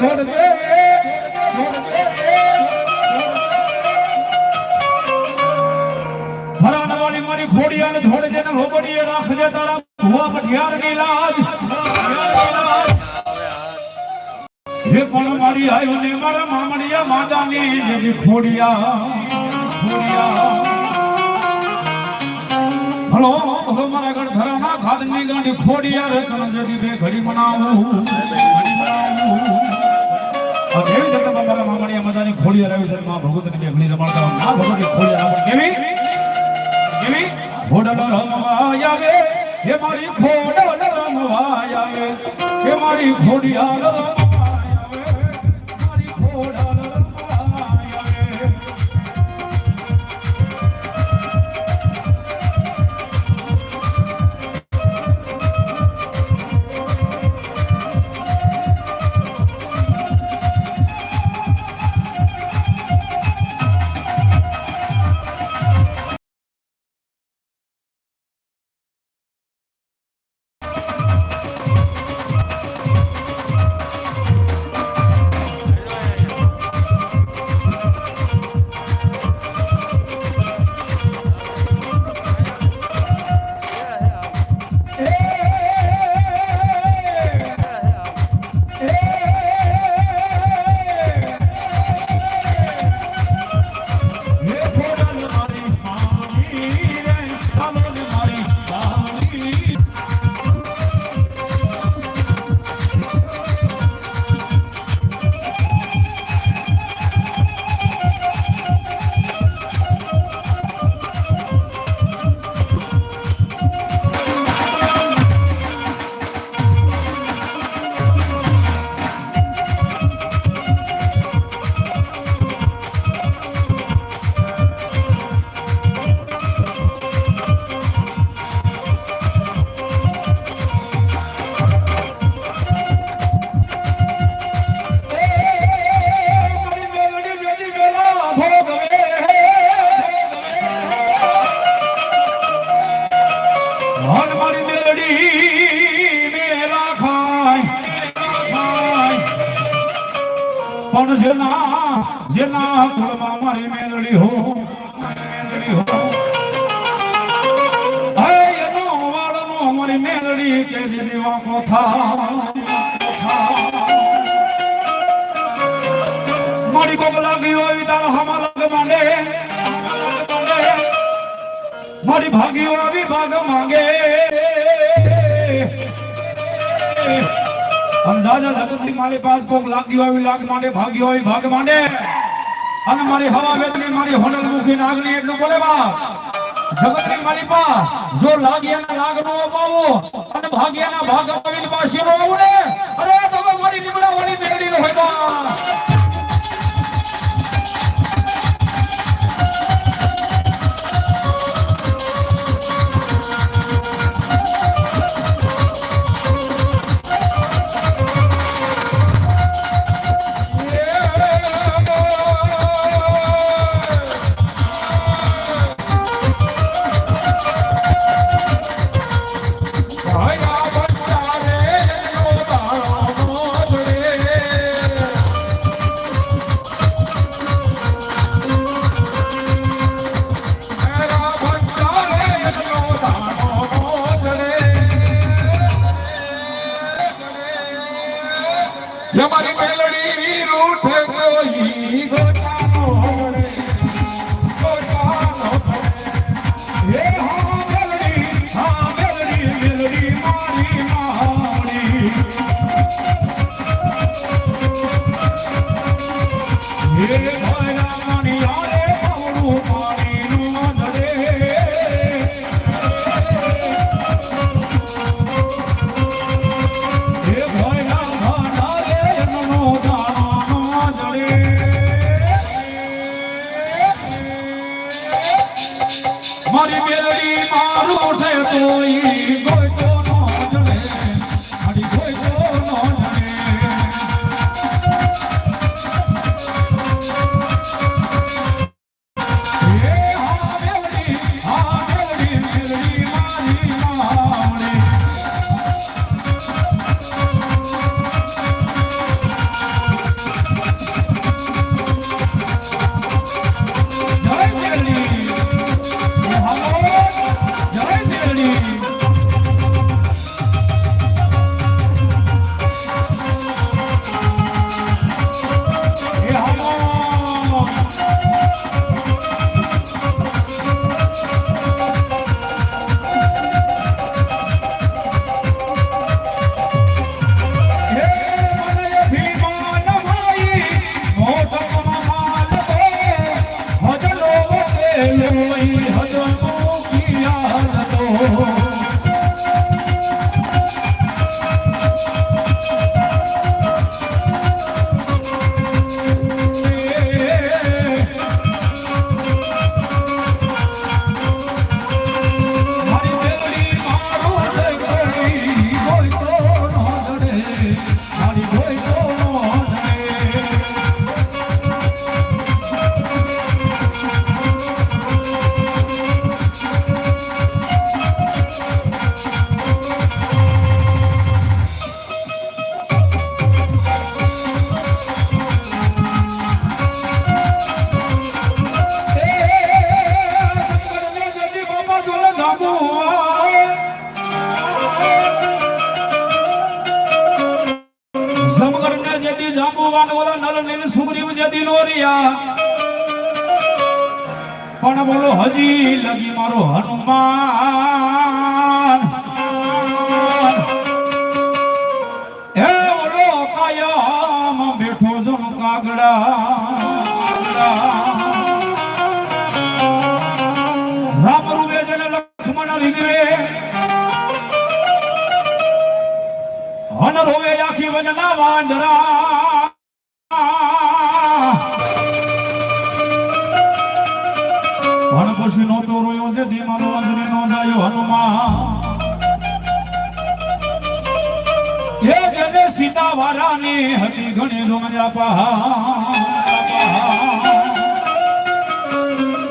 ધોડજે ફરાનવાળી મારી ખોડિયાને ધોડજે ને લોબડીએ રાખજે તારા ભુવા પઠિયારની લાજ. હે પણ મારી આયો ને મારા મામડિયા માદાની જેવી ખોડિયા ખોડિયા. હલો હલો, મારા ઘડી મનાવું કેવી જગત મારા ખોડિયા રહી છે માં ભગવતની બે રમાડતા ના ભગવતી ખોડિયા રાવણ કેવી? કેવી? મારી ખોડલો મારી ખોડિયા જેના જેના કુળમાં મારી મેલડી હો મેલડી હો હે એનો વાળનો મારી મેલડી, કે દીવા કોથા? મારી કોક લાગી હોય તારો હમા લગ માંડે મારી ભાગીઓ આવી ભાગ માંગે. અંદાજા જગતની મારી પાસ કોક લાગી આવી લાગ માંડે ભાગી હોય ભાગ માંડે અને મારી હવા વેતની મારી હોટલ મુખી નાગની એટલું બોલે બા જગતની મારી પા જો લાગ્યાના લાગ નો અપાવો અને ભાગ્યાના ભાગ અપાવીને પાછી નો આવું ને, અરે તો મારી લીમડા વાળી મેળડી હોય બા મારી મેલડી રૂઠે મારી મેલડી મારું છે તોળી ગોટો પણ બોલો, હજી લગી મારો હનુમાન. હે ઓલો કાયમ બેઠો જમ કાગડા. રોવે આખી વજના વાંદરા. ઘણી રોજા પહા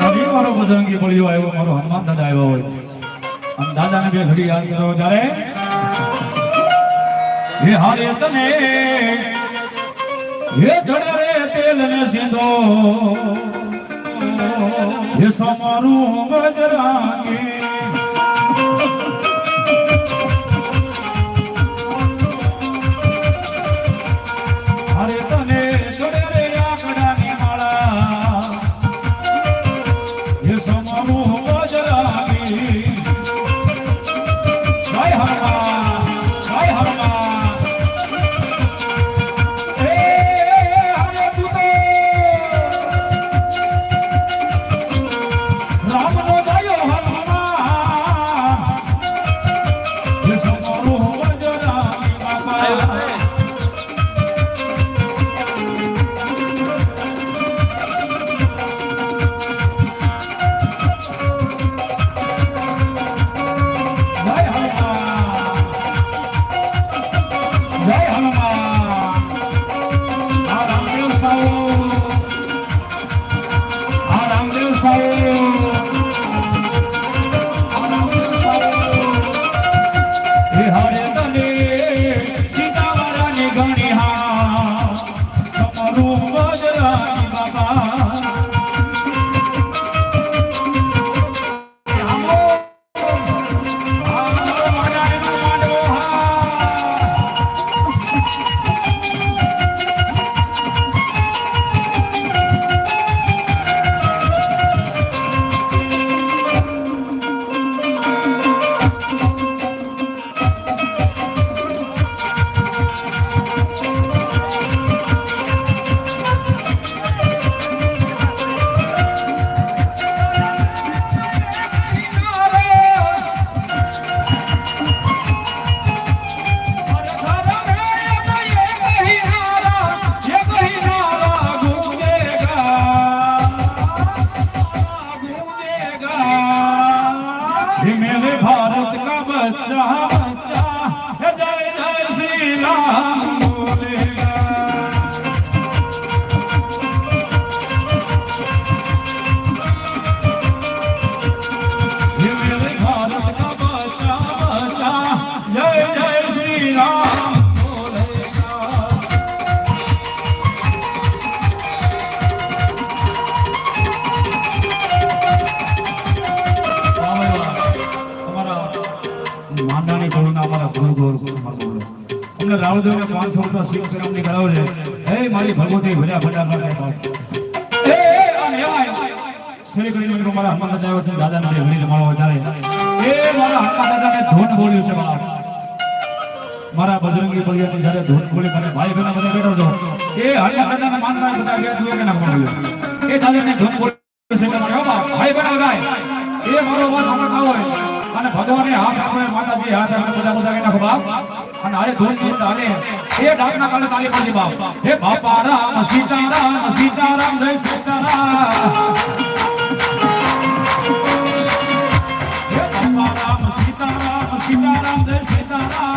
હજી મારો બજરંગી બળિયો આવ્યો, મારો હનુમાન દાદા આવ્યો હોય. અને દાદાને બે ઘડી યાદ કરો ત્યારે હે હારે તને, હે જડ રે તેલ ને સિંધો. હે સમારું બજરાંગે বাবা। રૂપિયા શિવ સંગમની કરાવજે હે, મારી ભગવતી ભર્યા ભંડાર એ અને એવાય શ્રી કરીને મિત્રો, મારા હનુમાન દાદા છે દાદાને બે ઘડી મળો વધારે. એ મારા હનુમાન દાદાને ધૂન બોલ્યું છે બાપ મારા બજરંગી બળિયાની જ્યારે ધૂન બોલી મને ભાઈ બહેનો બધા બેઠો છો. એ હનુમાન દાદાને માનના બધા બે કે ના બોલ્યો? એ દાદાને ધૂન બોલ્યું છે કે ભાઈ બહેનો ગાય એ મારો વાત સાંભળતા હોય. અને ભગવાને હાથ આપણે માતાજી હાથ આપણે બધા બધા નાખો બાપ. અને હારે ધૂન ધૂન હાલે એ ડાકના કાલે તાલી પડી બાપ. હે બાપા રામ, સીતારામ સીતારામ, જય સીતારામ. હે બાપા રામ, સીતારામ સીતારામ, જય સીતારામ.